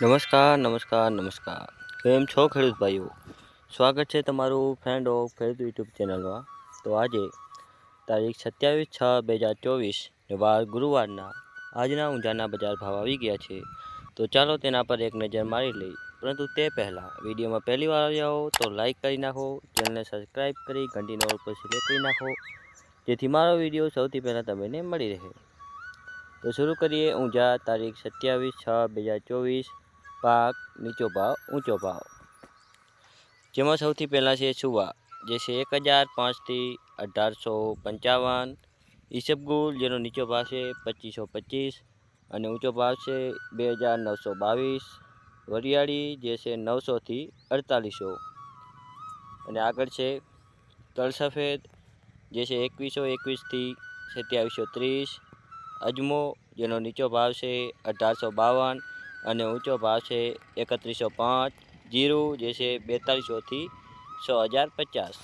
નમસ્કાર નમસ્કાર નમસ્કાર. કેમ છો ખેડૂત ભાઈઓ? સ્વાગત છે તમારું ફ્રેન્ડ ઓફ ખેડૂત યુટ્યુબ ચેનલમાં. તો આજે તારીખ સત્યાવીસ છ બે હજાર ચોવીસ વાર ગુરુવારના આજના ઊંઝાના બજાર ભાવ આવી ગયા છે. તો ચાલો તેના પર એક નજર મારી લઈ. પરંતુ તે પહેલાં વિડીયોમાં પહેલી વાર આવ્યા હો તો લાઇક કરી નાખો, ચેનલને સબસ્ક્રાઈબ કરી ઘંટીનો ઉપર સિલેક્ટ કરી નાખો, જેથી મારો વીડિયો સૌથી પહેલાં તમને મળી રહે. તો શરૂ કરીએ ઊંઝા તારીખ સત્યાવીસ છ બે હજાર ચોવીસ પાક નીચો ભાવ, ઊંચો ભાવ. જેમાં સૌથી પહેલાં છે સુવા, જે છે એક હજાર પાંચથી અઢારસો પંચાવન. ઈસબગુલ જેનો નીચો ભાવ છે પચીસો પચીસ અને ઊંચો ભાવ છે બે હજાર નવસો બાવીસ. વરિયાળી, જે છે નવસોથી અડતાલીસો. અને આગળ છે તલસફેદ, જે છે એકવીસો એકવીસથી સત્યાવીસો ત્રીસ. અજમો, જેનો નીચો ભાવ છે અઢારસો બાવન. અને ઊંચો ભાવ છે એકત્રીસો પાંચ જીરું જે છે બેતાલીસોથી છ હજાર પચાસ.